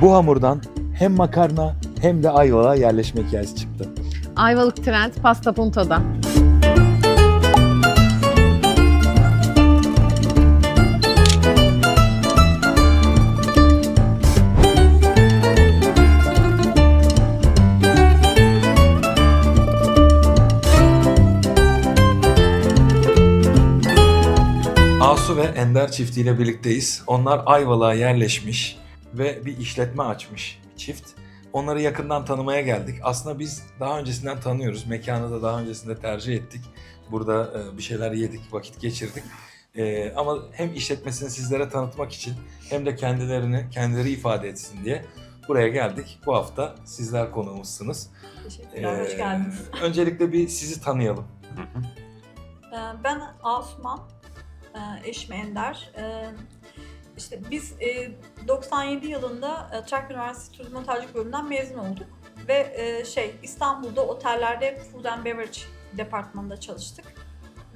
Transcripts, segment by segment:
Bu hamurdan hem makarna hem de ayvalığa yerleşme hikayesi çıktı. Ayvalık Trend Pasta Punto'da. Asu ve Ender çiftiyle birlikteyiz. Onlar Ayvalık'a yerleşmiş ve bir işletme açmış bir çift. Onları yakından tanımaya geldik. Aslında biz daha öncesinden tanıyoruz. Mekanı da daha öncesinde tercih ettik. Burada e, bir şeyler yedik, vakit geçirdik. E, ama hem işletmesini sizlere tanıtmak için hem de kendilerini, kendileri ifade etsin diye buraya geldik. Bu hafta sizler konuğumuzsunuz. Teşekkürler, hoş E, geldiniz. Öncelikle bir sizi tanıyalım. Ee, Ben Asuman, e, eşim Ender. İşte biz e, 97 yılında e, Trakya Üniversitesi Turizm Otelcilik bölümünden mezun olduk. Ve e, şey İstanbul'da otellerde Food and Beverage departmanında çalıştık.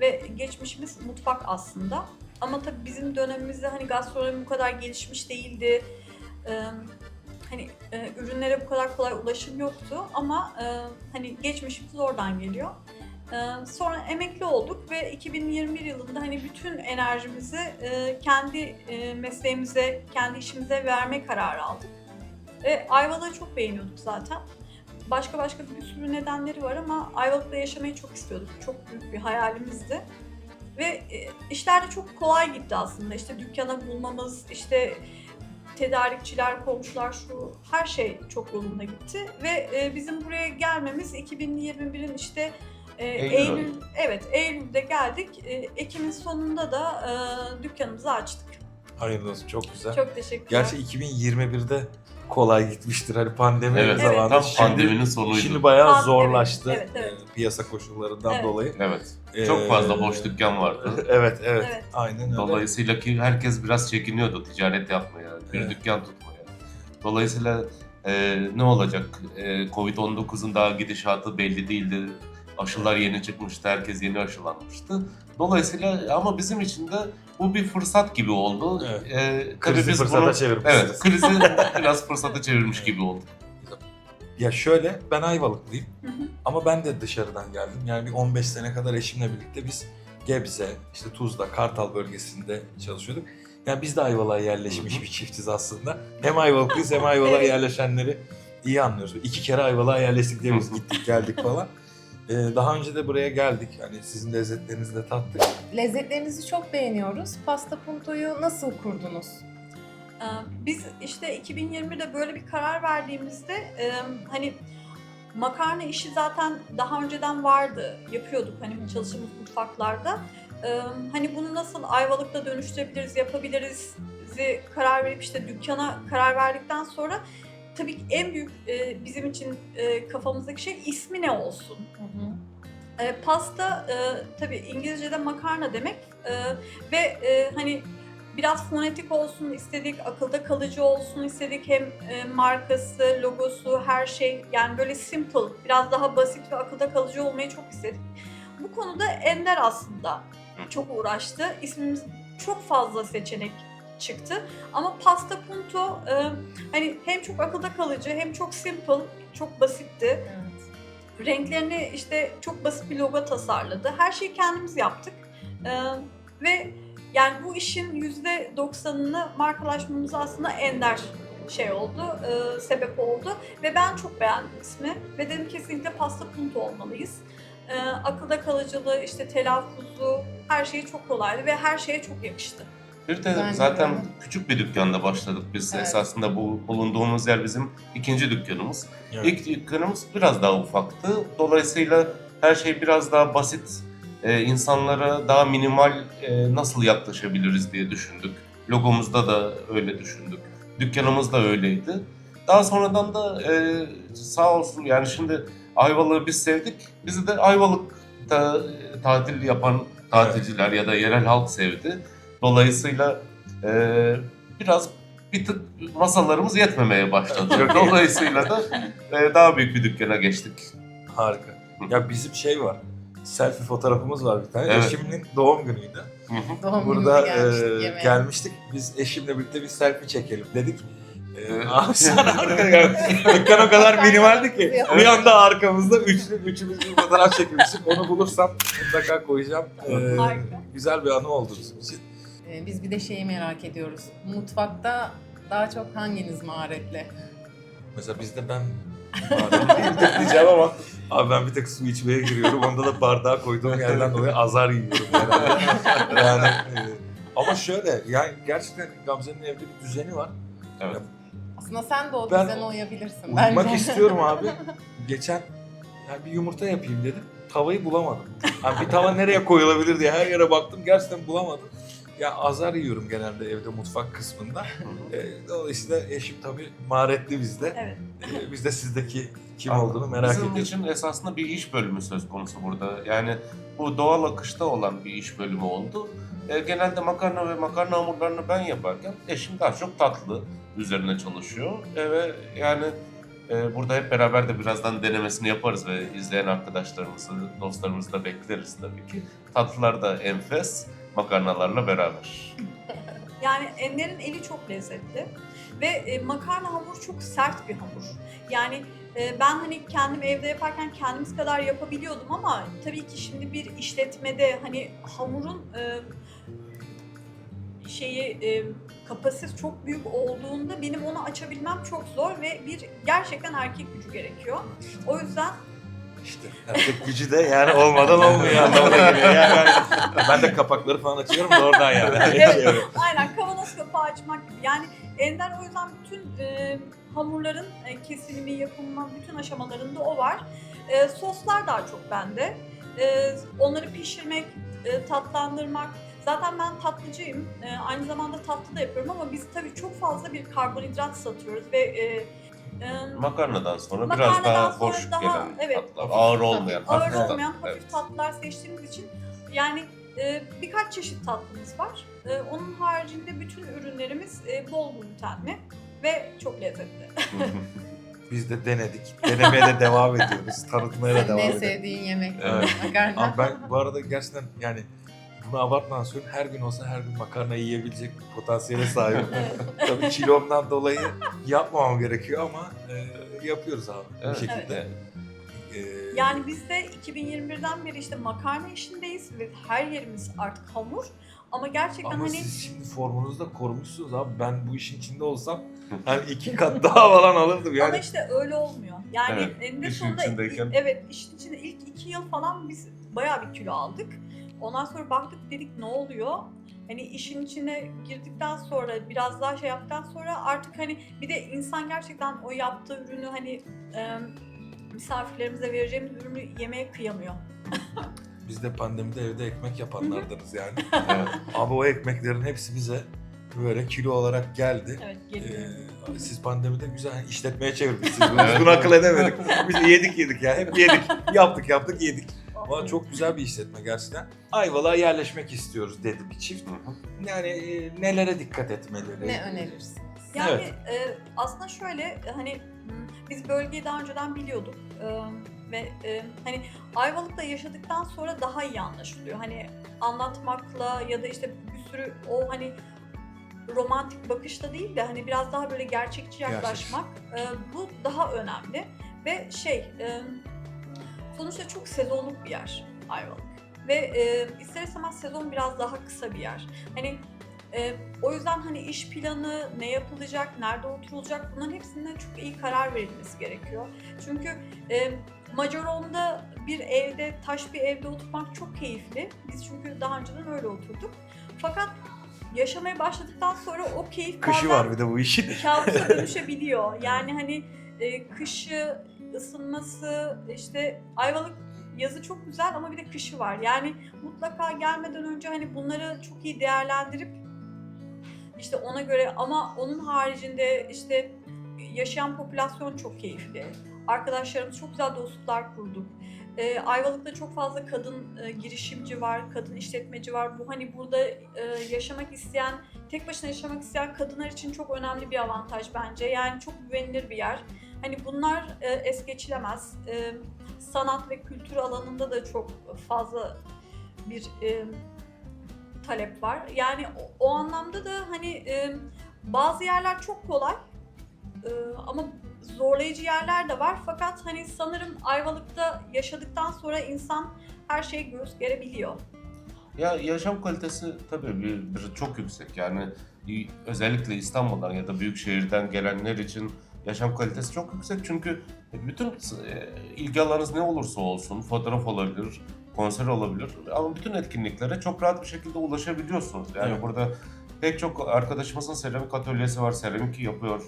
Ve geçmişimiz mutfak aslında. Ama tabii bizim dönemimizde hani gastronomi bu kadar gelişmiş değildi. Ee, Hani e, ürünlere bu kadar kolay ulaşım yoktu ama e, hani geçmişimiz oradan geliyor. Ee, Sonra emekli olduk ve 2021 yılında hani bütün enerjimizi e, kendi e, mesleğimize, kendi işimize verme kararı aldık. Ve Ayvalık'ı çok beğeniyorduk zaten. Başka başka bir sürü nedenleri var ama Ayvalık'ta yaşamayı çok istiyorduk. Çok büyük bir hayalimizdi. Ve e, işler de çok kolay gitti aslında. İşte dükkanı bulmamız, işte tedarikçiler, komşular şu her şey çok yolunda gitti. Ve bizim buraya gelmemiz 2021'in işte e, Eylül Eylül, evet Eylül'de geldik. E, Ekim'in sonunda da e, dükkanımızı açtık. Hayırlı olsun, çok güzel. Çok teşekkürler. Gerçi 2021'de kolay gitmiştir. Hani pandemi Evet, zamanı. tam Şimdi- pandeminin sonuydu. Şimdi bayağı Pandemi, zorlaştı evet, evet. e, piyasa koşullarından Evet. dolayı. Evet. Ee, Çok fazla boş dükkan vardı. Evet, evet, Evet. Aynen öyle. Dolayısıyla ki herkes biraz çekiniyordu ticaret yapmaya, bir Evet. dükkan tutmaya. Dolayısıyla e, ne olacak? E, Covid-19'un daha gidişatı belli değildi. Aşılar yeni çıkmıştı, herkes yeni aşılanmıştı. Dolayısıyla ama bizim için de bu bir fırsat gibi oldu. Evet. E, tabii Krizi biz fırsata bunu- çevirmişsiniz. Evet, krizi biraz fırsata çevirmiş gibi oldu. Ya şöyle, ben Ayvalıklıyım Hı hı. ama ben de dışarıdan geldim. Yani bir 15 sene kadar eşimle birlikte biz Gebze, işte Tuzla, Kartal bölgesinde çalışıyorduk. Yani biz de Ayvalık'a yerleşmiş bir çiftiz aslında. Hem Ayvalıklıyız hem Ayvalık'a yerleşenleri iyi anlıyoruz. İki kere Ayvalık'a yerleştik diye biz gittik geldik falan. Ee, daha önce de buraya geldik. Hani sizin lezzetlerinizi de tattık. Lezzetlerinizi çok beğeniyoruz. Pasta Punto'yu nasıl kurdunuz? Ee, Biz işte 2020'de böyle bir karar verdiğimizde e, hani makarna işi zaten daha önceden vardı. Yapıyorduk hani çalıştığımız mutfaklarda. Ee, Hani bunu nasıl Ayvalık'ta dönüştürebiliriz, yapabiliriz karar verip işte dükkana karar verdikten sonra tabii ki en büyük e, bizim için e, kafamızdaki şey ismi ne olsun? E, pasta e, tabii İngilizce'de makarna demek E, ve e, hani biraz fonetik olsun istedik, akılda kalıcı olsun istedik. Hem e, markası, logosu, her şey yani böyle simple, biraz daha basit ve akılda kalıcı olmayı çok istedik. Bu konuda Ender aslında çok uğraştı. İsmimiz çok fazla seçenek çıktı. Ama Pasta Punto e, hani hem çok akılda kalıcı hem çok simple, çok basitti. Evet. Renklerini işte çok basit bir logo tasarladı. Her şeyi kendimiz yaptık. Ee, ve yani bu işin yüzde doksanını markalaşmamıza aslında Ender şey oldu, e, sebep oldu. Ve ben çok beğendim ismi. Ve dedim kesinlikle pasta punto olmalıyız. Ee, akılda kalıcılığı, işte telaffuzu, her şeyi çok kolaydı ve her şeye çok yakıştı. Bir de Bence zaten de. küçük bir dükkanda başladık biz. Evet. Esasında bu bulunduğumuz yer bizim ikinci dükkanımız. Evet. İlk dükkanımız biraz daha ufaktı. Dolayısıyla her şey biraz daha basit. Ee, insanlara daha minimal e, nasıl yaklaşabiliriz diye düşündük. Logomuzda da öyle düşündük. Dükkanımız da öyleydi. Daha sonradan da e, sağ olsun yani şimdi Ayvalık'ı biz sevdik. Bizi de Ayvalık'ta e, tatil yapan tatilciler ya da yerel halk sevdi. Dolayısıyla e, biraz bir tık masalarımız yetmemeye başladı. Dolayısıyla da e, daha büyük bir dükkana geçtik. Harika. Ya bizim şey var. Selfie fotoğrafımız var bir tane. Evet. Eşimin doğum günüydü. Hı hı. Doğum Burada gününe gelmiştik e, gelmiştik. Biz eşimle birlikte bir selfie çekelim dedik. Ee, abi sen arkaya Dükkan o kadar minimaldi ki. Bir anda arkamızda üçlü, üçümüz bir fotoğraf çekmiştik. Onu bulursam mutlaka koyacağım. Ee, Harika. güzel bir anı oldu bizim için. Ee, Biz bir de şeyi merak ediyoruz. Mutfakta daha çok hanginiz maharetli? Mesela bizde ben Badem diyeceğim ama abi ben bir tek su içmeye giriyorum. Onda da bardağı koyduğum yerden dolayı azar yiyorum. Yani, yani e, ama şöyle yani gerçekten Gamze'nin evde bir düzeni var. Evet. Aslında sen de o Ben düzene uyabilirsin Uyumak bence. istiyorum abi. Geçen yani bir yumurta yapayım dedim. Tavayı bulamadım. Yani bir tava nereye koyulabilir diye her yere baktım. Gerçekten bulamadım. Ya azar yiyorum genelde evde mutfak kısmında. E, dolayısıyla eşim tabii maharetli bizde. Evet. E, biz de sizdeki kim olduğunu merak Bizim ediyoruz. için esasında bir iş bölümü söz konusu burada. Yani bu doğal akışta olan bir iş bölümü oldu. E, genelde makarna ve makarna hamurlarını ben yaparken eşim daha çok tatlı üzerine çalışıyor. E, ve yani e, burada hep beraber de birazdan denemesini yaparız ve izleyen arkadaşlarımızı, dostlarımızı da bekleriz tabii ki. Tatlılar da enfes, makarnalarla beraber. Yani Ender'in eli çok lezzetli ve e, makarna hamuru çok sert bir hamur. Yani e, ben hani kendim evde yaparken kendimiz kadar yapabiliyordum ama tabii ki şimdi bir işletmede hani hamurun e, şeyi e, kapasitesi çok büyük olduğunda benim onu açabilmem çok zor ve bir gerçekten erkek gücü gerekiyor. O yüzden İşte erkek gücü de yani olmadan olmuyor anlamına geliyor. Yani ben, ben de kapakları falan açıyorum da oradan yani. Evet. Aynen kavanoz kapağı açmak gibi. Yani Ender o yüzden bütün e, hamurların e, kesilimi, yapımı, bütün aşamalarında o var. E, soslar daha çok bende. E, onları pişirmek, e, tatlandırmak. Zaten ben tatlıcıyım. E, aynı zamanda tatlı da yapıyorum ama biz tabii çok fazla bir karbonhidrat satıyoruz ve e, Makarnadan sonra Makarnadan biraz daha sonra boş daha- gelen evet. tatlar, ağır olmayan ağır hafif olmayan hafif evet. tatlılar seçtiğimiz için yani e, birkaç çeşit tatlımız var. E, onun haricinde bütün ürünlerimiz e, bol glutenli ve çok lezzetli. Biz de denedik. Denemeye de devam ediyoruz. Tanıtmaya da Senin devam en ediyoruz. sevdiğin yemek Evet. makarna. Ama ben bu arada gerçekten yani bunu abartmadan söylüyorum. Her gün olsa her gün makarna yiyebilecek bir potansiyele sahibim. Evet. Tabii kilomdan dolayı yapmamam gerekiyor ama e, yapıyoruz abi Evet. bir şekilde. E, Yani biz de 2021'den beri işte makarna işindeyiz ve her yerimiz artık hamur. Ama gerçekten ama hani siz şimdi formunuzu da korumuşsunuz abi. Ben bu işin içinde olsam hani iki kat daha falan alırdım yani. ama işte öyle olmuyor. Yani Evet, eninde işin sonunda içindeyken- evet işin içinde ilk iki yıl falan biz bayağı bir kilo aldık. Ondan sonra baktık dedik ne oluyor? Hani işin içine girdikten sonra biraz daha şey yaptıktan sonra artık hani bir de insan gerçekten o yaptığı ürünü hani e, misafirlerimize vereceğimiz ürünü yemeye kıyamıyor. Biz de pandemide evde ekmek yapanlardanız yani. Evet. Abi o ekmeklerin hepsi bize böyle kilo olarak geldi. Evet geliyor. Ee, siz pandemide güzel işletmeye çevirmişsiniz. Bunu, Evet. bunu akıl edemedik. Biz yedik yedik ya. Hep yedik. Yaptık yaptık yedik. Ama çok güzel bir işletme gerçekten. Ayvalık'a yerleşmek istiyoruz dedi bir çift. Hı hı. Yani e, nelere dikkat etmeleri? ne önerirsiniz? Yani Evet. e, aslında şöyle hani biz bölgeyi daha önceden biliyorduk E, ve e, hani Ayvalık'ta yaşadıktan sonra daha iyi anlaşılıyor. Hani anlatmakla ya da işte bir sürü o hani romantik bakışla değil de hani biraz daha böyle gerçekçi yaklaşmak e, bu daha önemli ve şey e, sonuçta çok sezonluk bir yer Ayvalık ve e, ister istemez sezon biraz daha kısa bir yer. Hani e, o yüzden hani iş planı, ne yapılacak, nerede oturulacak bunların hepsinden çok iyi karar verilmesi gerekiyor. Çünkü e, Macaron'da bir evde, taş bir evde oturmak çok keyifli. Biz çünkü daha önceden öyle oturduk. Fakat yaşamaya başladıktan sonra o keyif Kışı bazen var bir de bu işin. kabusa dönüşebiliyor. Yani hani e, kışı, ısınması, işte Ayvalık yazı çok güzel ama bir de kışı var. Yani mutlaka gelmeden önce hani bunları çok iyi değerlendirip işte ona göre ama onun haricinde işte yaşayan popülasyon çok keyifli. Arkadaşlarımız çok güzel dostluklar kurduk. Ee, Ayvalık'ta çok fazla kadın e, girişimci var, kadın işletmeci var. Bu hani burada e, yaşamak isteyen, tek başına yaşamak isteyen kadınlar için çok önemli bir avantaj bence. Yani çok güvenilir bir yer. Hani bunlar e, es geçilemez. E, sanat ve kültür alanında da çok fazla bir e, talep var. Yani o, o anlamda da hani e, bazı yerler çok kolay, Ee, ama zorlayıcı yerler de var. Fakat hani sanırım Ayvalık'ta yaşadıktan sonra insan her şeye göğüs gerebiliyor. Ya yaşam kalitesi tabii bir, bir çok yüksek. Yani özellikle İstanbul'dan ya da büyük şehirden gelenler için yaşam kalitesi çok yüksek. Çünkü bütün e, ilgi alanınız ne olursa olsun, fotoğraf olabilir, konser olabilir ama bütün etkinliklere çok rahat bir şekilde ulaşabiliyorsunuz. Yani Evet. burada pek çok arkadaşımızın seramik atölyesi var, seramik yapıyor.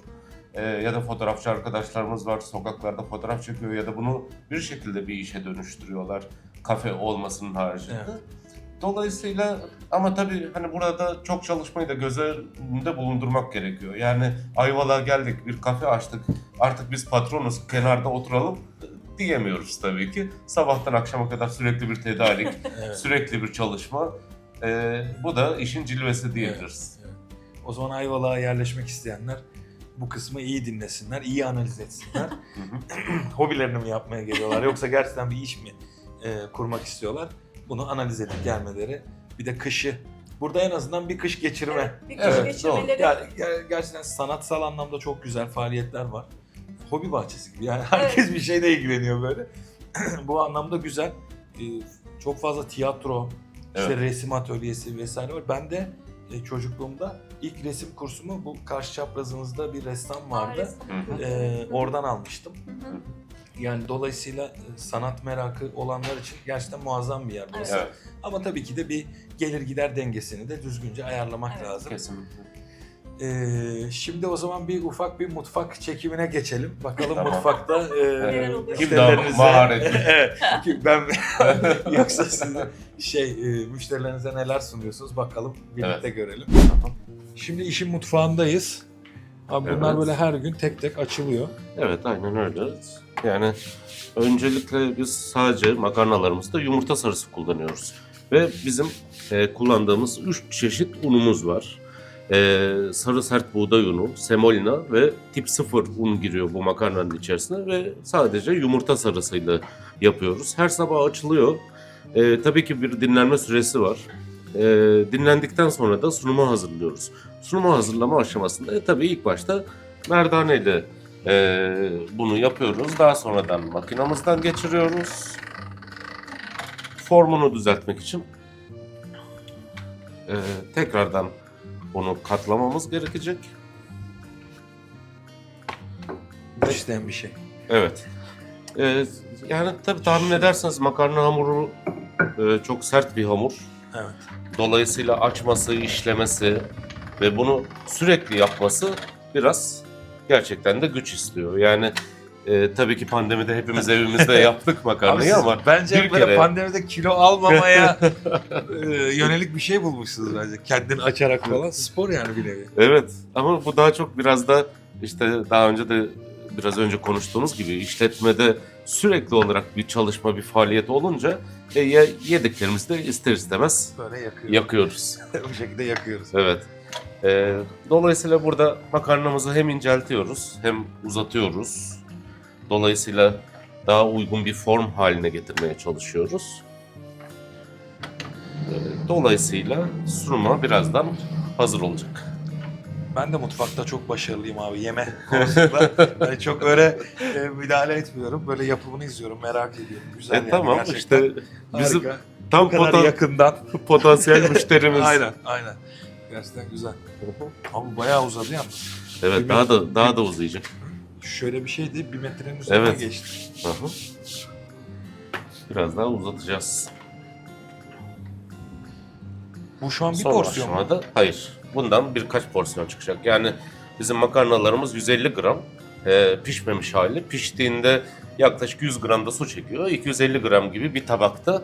E, ya da fotoğrafçı arkadaşlarımız var, sokaklarda fotoğraf çekiyor ya da bunu bir şekilde bir işe dönüştürüyorlar. Kafe olmasının haricinde. Evet. Dolayısıyla ama tabii hani burada çok çalışmayı da göz önünde bulundurmak gerekiyor. Yani Ayvalık'a geldik, bir kafe açtık, artık biz patronuz, kenarda oturalım diyemiyoruz tabii ki. Sabahtan akşama kadar sürekli bir tedarik, Evet. sürekli bir çalışma. Ee, bu da işin cilvesi diyebiliriz. O zaman Ayvalık'a yerleşmek isteyenler bu kısmı iyi dinlesinler, iyi analiz etsinler. Hobilerini mi yapmaya geliyorlar yoksa gerçekten bir iş mi e, kurmak istiyorlar? Bunu analiz edip gelmeleri. Bir de kışı. Burada en azından bir kış geçirme. Evet, bir kış Evet, geçirmeleri. Yani ger- gerçekten sanatsal anlamda çok güzel faaliyetler var. Hobi bahçesi gibi yani herkes bir şeyle ilgileniyor böyle. Bu anlamda güzel. Ee, çok fazla tiyatro, işte Evet. resim atölyesi vesaire var. Ben de e, çocukluğumda ilk resim kursumu bu karşı çaprazımızda bir ressam vardı. Harika. Ee, oradan almıştım. Hı hı. Yani dolayısıyla e, sanat merakı olanlar için gerçekten muazzam bir yer burası. Evet, Ama tabii ki de bir gelir gider dengesini de düzgünce ayarlamak Evet. lazım. kesinlikle. Ee, şimdi o zaman bir ufak bir mutfak çekimine geçelim. Bakalım Tamam. mutfakta e, oluyor? Kim daha müşterilerinize- maharetli? evet. Ben yoksa siz şey e, müşterilerinize neler sunuyorsunuz bakalım birlikte görelim. Şimdi işin mutfağındayız. Abi bunlar Evet. böyle her gün tek tek açılıyor. Evet, aynen öyle. Yani öncelikle biz sadece makarnalarımızda yumurta sarısı kullanıyoruz. Ve bizim e, kullandığımız üç çeşit unumuz var. E, sarı sert buğday unu, semolina ve tip 0 un giriyor bu makarnanın içerisine ve sadece yumurta sarısıyla yapıyoruz. Her sabah açılıyor. E, tabii ki bir dinlenme süresi var. E, dinlendikten sonra da sunuma hazırlıyoruz. Sunuma hazırlama aşamasında e, tabii ilk başta merdaneyle ee, bunu yapıyoruz. Daha sonradan makinamızdan geçiriyoruz. Formunu düzeltmek için ee, tekrardan bunu katlamamız gerekecek. İsteyen bir şey. Evet. Ee, yani tabii tahmin ederseniz makarna hamuru e, çok sert bir hamur. Evet. Dolayısıyla açması, işlemesi ve bunu sürekli yapması biraz gerçekten de güç istiyor. Yani e, tabii ki pandemide hepimiz evimizde yaptık makarnayı ama bence bir böyle kere- pandemide kilo almamaya e, yönelik bir şey bulmuşsunuz bence. Kendini açarak falan. Spor yani bir nevi. evet ama bu daha çok biraz da işte daha önce de biraz önce konuştuğumuz gibi işletmede sürekli olarak bir çalışma, bir faaliyet olunca e, ye- yediklerimizi de ister istemez Böyle yakıyoruz. yakıyoruz. Bu şekilde yakıyoruz. Evet. Ee, dolayısıyla burada makarnamızı hem inceltiyoruz hem uzatıyoruz. Dolayısıyla daha uygun bir form haline getirmeye çalışıyoruz. Ee, dolayısıyla sunuma birazdan hazır olacak. Ben de mutfakta çok başarılıyım abi yeme konusunda. yani çok öyle e, müdahale etmiyorum. Böyle yapımını izliyorum, merak ediyorum. Güzel E, yani tamam gerçekten. işte bizim Harika. tam Bu kadar potan- yakından. potansiyel müşterimiz. aynen, aynen. Gerçekten güzel. Ama bayağı uzadı yalnız. Evet daha da daha da uzayacak. Şöyle bir şeydi, bir metrenin üzerine Evet. geçti. Biraz daha uzatacağız. Bu şu an bir Son porsiyon mu? aşamada hayır. Bundan birkaç porsiyon çıkacak. Yani bizim makarnalarımız 150 gram e, pişmemiş hali. Piştiğinde yaklaşık 100 gram da su çekiyor. 250 gram gibi bir tabakta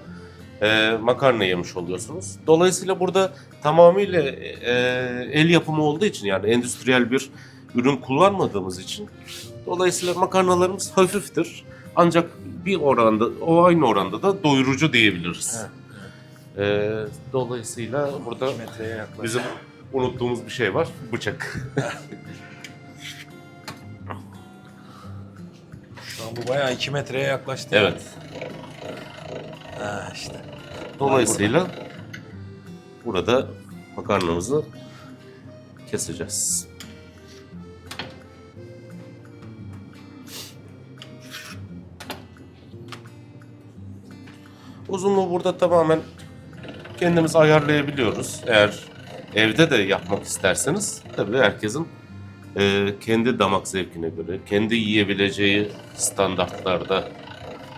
e, makarna yemiş oluyorsunuz. Dolayısıyla burada tamamıyla e, el yapımı olduğu için yani endüstriyel bir ürün kullanmadığımız için dolayısıyla makarnalarımız hafiftir. Ancak bir oranda, o aynı oranda da doyurucu diyebiliriz. Evet. E, dolayısıyla burada 2 metreye yaklaşık. Bizim unuttuğumuz bir şey var. Bıçak. Şu an bu bayağı 2 metreye yaklaştı. evet. Ha işte. Dolayısıyla burada makarnamızı keseceğiz. Uzunluğu burada tamamen kendimiz ayarlayabiliyoruz. Eğer evde de yapmak isterseniz tabii herkesin e, kendi damak zevkine göre, kendi yiyebileceği standartlarda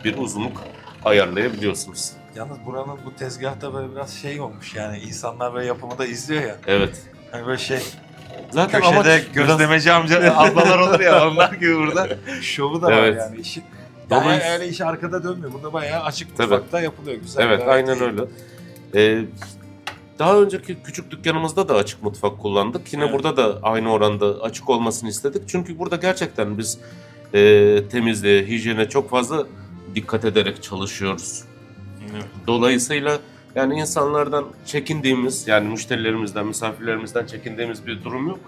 bir uzunluk ayarlayabiliyorsunuz. Yalnız buranın bu tezgahta böyle biraz şey olmuş yani insanlar böyle yapımı da izliyor ya. Evet. Hani böyle şey Zaten köşede amaç gözlemeci amca ablalar olur ya onlar gibi burada şovu da var Evet. yani işin. Yani Dolayısıyla- öyle iş arkada dönmüyor. Burada bayağı açık Tabii. mutfakta yapılıyor. Güzel. Evet, aynen iyi. öyle. Ee, daha önceki küçük dükkanımızda da açık mutfak kullandık. Yine Evet. burada da aynı oranda açık olmasını istedik. Çünkü burada gerçekten biz e, temizliğe, hijyene çok fazla dikkat ederek çalışıyoruz. Evet. Dolayısıyla yani insanlardan çekindiğimiz, yani müşterilerimizden, misafirlerimizden çekindiğimiz bir durum yok.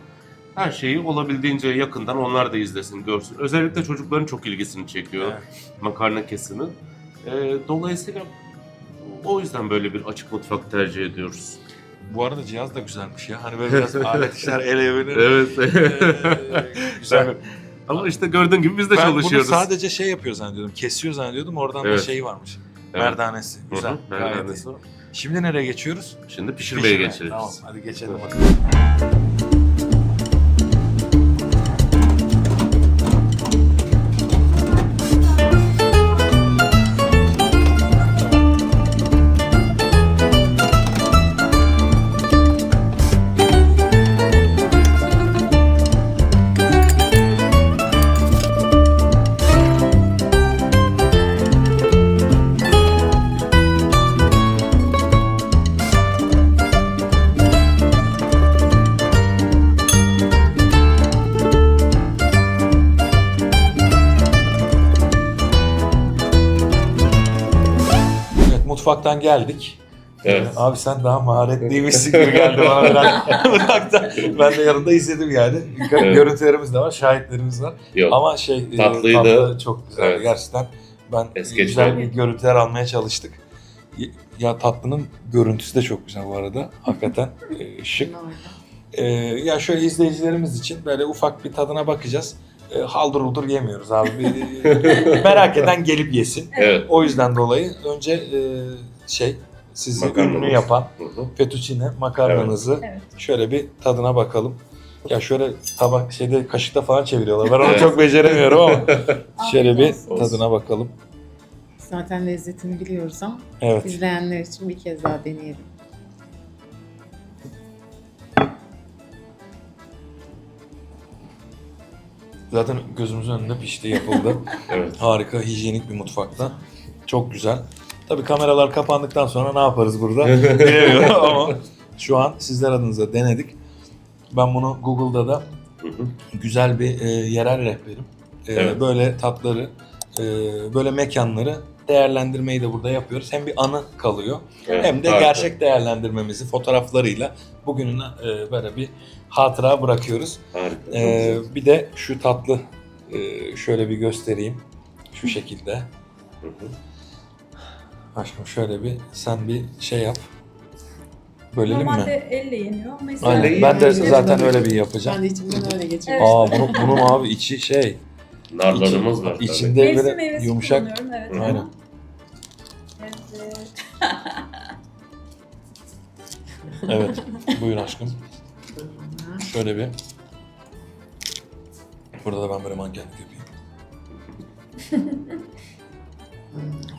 Her şeyi olabildiğince yakından onlar da izlesin, görsün. Özellikle çocukların çok ilgisini çekiyor Evet. makarna kesimi. Ee, dolayısıyla o yüzden böyle bir açık mutfak tercih ediyoruz. Bu arada cihaz da güzelmiş ya. Hani böyle biraz alet işler ele evine. Evet. Ee, güzel. Ama işte gördüğün gibi biz de Ben bunu çalışıyoruz. sadece şey yapıyor zannediyordum. Kesiyor zannediyordum. Oradan da Evet. şey varmış. Evet. Merdanesi. Hı hı, Güzel. gayet merdanesi iyi. var. Şimdi nereye geçiyoruz? Şimdi pişirmeye Pişirme. geçeceğiz. Tamam hadi geçelim bakalım. Mutfaktan geldik. Evet. Abi sen daha maharetliymişsin gibi geldi bana biraz. Mutfakta. Ben de yanında izledim yani. Evet. Görüntülerimiz de var, şahitlerimiz var. Yok. Ama şey e, Tatlıydı. tatlı çok güzel Evet. gerçekten. Ben Es güzel bir görüntüler almaya çalıştık. Ya tatlının görüntüsü de çok güzel bu arada. Hakikaten e, şık. E, ya şöyle izleyicilerimiz için böyle ufak bir tadına bakacağız. E, haldır uldur yemiyoruz abi. Bir- merak eden gelip yesin. Evet. O yüzden dolayı önce e, şey sizi ünlü yapan fettuccine makarnanızı Evet. şöyle bir tadına bakalım. Ya şöyle tabak şeyde kaşıkta falan çeviriyorlar. Ben onu Evet. çok beceremiyorum ama şöyle bir olsun. tadına bakalım. Zaten lezzetini biliyoruz ama Evet. izleyenler için bir kez daha deneyelim. Zaten gözümüzün önünde pişti, yapıldı. Evet. Harika, hijyenik bir mutfakta. Çok güzel. Tabii kameralar kapandıktan sonra ne yaparız burada bilemiyorum ama şu an sizler adınıza denedik. Ben bunu Google'da da Hı hı. güzel bir e, yerel rehberim. E, Evet. Böyle tatları, e, böyle mekanları değerlendirmeyi de burada yapıyoruz. Hem bir anı kalıyor Evet, hem de harika. gerçek değerlendirmemizi fotoğraflarıyla bugününe e, böyle bir hatıra bırakıyoruz. Harika. güzel. bir de şu tatlı e, şöyle bir göstereyim. Şu şekilde. Hı hı. Aşkım şöyle bir sen bir şey yap. Bölelim Normalde mi? elle yeniyor ama Aynen. Elle Ben de yeniyor. zaten öyle bir yapacağım. Ben de içimden öyle geçiyorum. Evet. Aa bunun, bunun abi içi şey. Narlarımız var. tabii. içinde Mevsim böyle yumuşak. kullanıyorum evet. Aynen. Evet. Evet. Buyur aşkım. Şöyle bir. Burada da ben böyle mankenlik yapayım.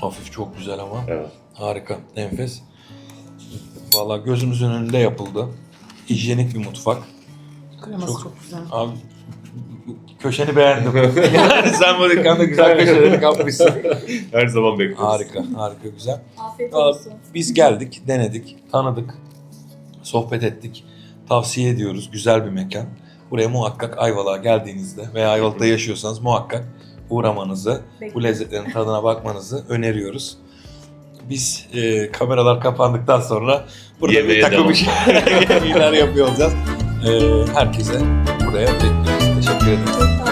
Hafif çok güzel ama. Evet. Harika, enfes. Vallahi gözümüzün önünde yapıldı. Hijyenik bir mutfak. Kreması Çok- çok, güzel. Abi köşeni beğendim. yani sen bu dükkanda güzel köşeleri kapmışsın. Her zaman bekleriz. harika, harika güzel. Afiyet Aa, olsun. Biz geldik, denedik, tanıdık, sohbet ettik. Tavsiye ediyoruz. Güzel bir mekan. Buraya muhakkak Ayvalık'a geldiğinizde veya Ayvalık'ta yaşıyorsanız muhakkak uğramanızı, bu Bekliyorum. lezzetlerin tadına bakmanızı öneriyoruz. Biz e, kameralar kapandıktan sonra burada Yemeğe bir takım iş- yemekler yapıyor olacağız. E, herkese buraya bekliyoruz. Teşekkür ederim. Çok